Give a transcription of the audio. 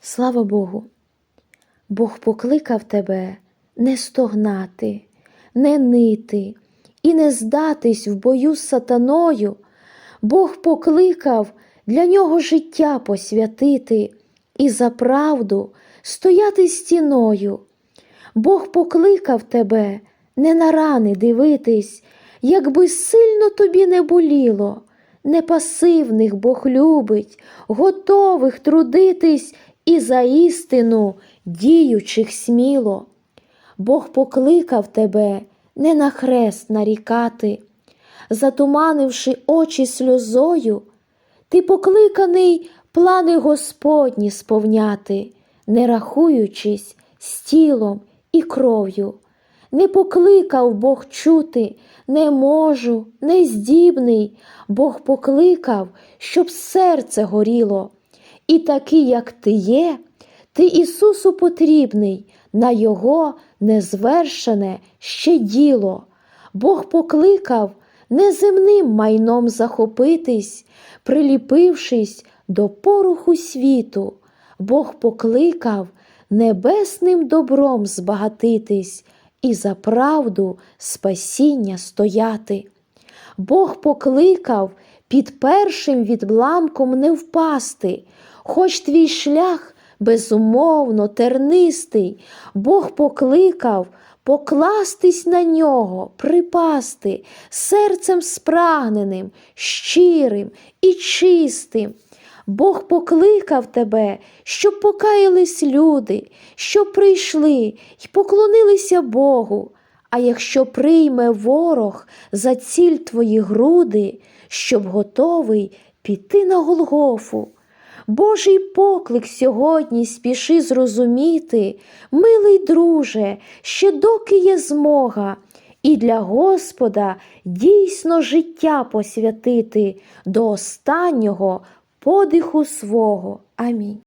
Слава Богу, Бог покликав тебе не стогнати, не нити і не здатись в бою з сатаною. Бог покликав для нього життя посвятити і за правду стояти стіною. Бог покликав тебе не на рани дивитись, якби сильно тобі не боліло, не пасивних Бог любить, готових трудитись і за істину діючих сміло. Бог покликав тебе не на хрест нарікати, затуманивши очі сльозою, ти покликаний плани Господні сповняти, не рахуючись з тілом і кров'ю. Не покликав Бог чути, не можу, не здібний, Бог покликав, щоб серце горіло. І такий, як ти є, ти Ісусу потрібний, на Його незвершене ще діло. Бог покликав неземним майном захопитись, приліпившись до поруху світу. Бог покликав небесним добром збагатитись і за правду спасіння стояти. Бог покликав під першим відбламком не впасти, хоч твій шлях безумовно тернистий, Бог покликав покластись на нього, припасти серцем спрагненим, щирим і чистим. Бог покликав тебе, щоб покаялись люди, щоб прийшли й поклонилися Богу. А якщо прийме ворог за ціль твої груди, щоб готовий піти на Голгофу. Божий поклик сьогодні спіши зрозуміти, милий друже, ще доки є змога, і для Господа дійсно життя посвятити до останнього подиху свого. Амінь.